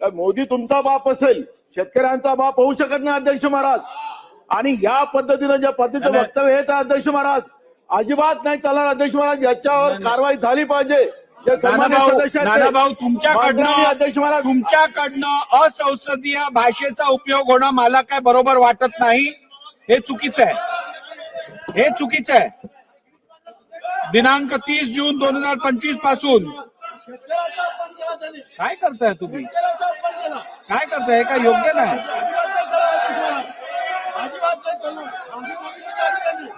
मोदी तुमचा बाप असेल शेतकऱ्यांचा बाप होऊ शकत नाही अध्यक्ष महाराज. आणि या पद्धतीनं ज्या पद्धतीचं. वक्तव्य आहे अध्यक्ष महाराज अजिबात नाही चालणार अध्यक्ष महाराज याच्यावर कारवाई झाली पाहिजे. तुमच्याकडनं अध्यक्ष महाराज तुमच्याकडनं असंसदीय भाषेचा उपयोग होणं मला काय बरोबर वाटत नाही हे चुकीचं आहे. हे चुकीचं आहे. दिनांक तीस जून दोन हजार पंचवीसपासून शेतकऱ्याचा अपमान केला त्यांनी. काय करताय तुम्ही शेतकऱ्याचा अपमान केला. काय करताय हे काय योग्य नाही.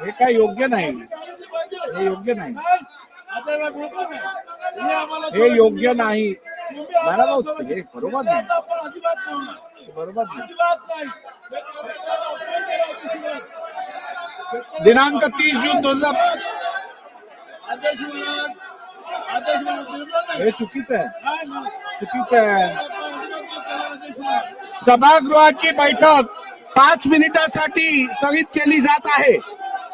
हे काय योग्य नाही पाहिजे. हे योग्य नाही नाही. आता हे बरोबर नाही. तुम्ही आम्हाला हे योग्य नाही तुम्ही आम्हाला नानाभाऊ, समजलं. हे बरोबर नाही. शेतकऱ्याचा अपमान अजिबात नाही होणार. बरोबर नाही अजिबात नाही. शेतकऱ्याचा अपमान केला अध्यक्ष महाराज. दिनांक तीस जून दोन हजार. हे चुकीचं आहे. चुकीचं आहे. सभागृहाची बैठक पाच मिनिटासाठी स्थगित केली जात आहे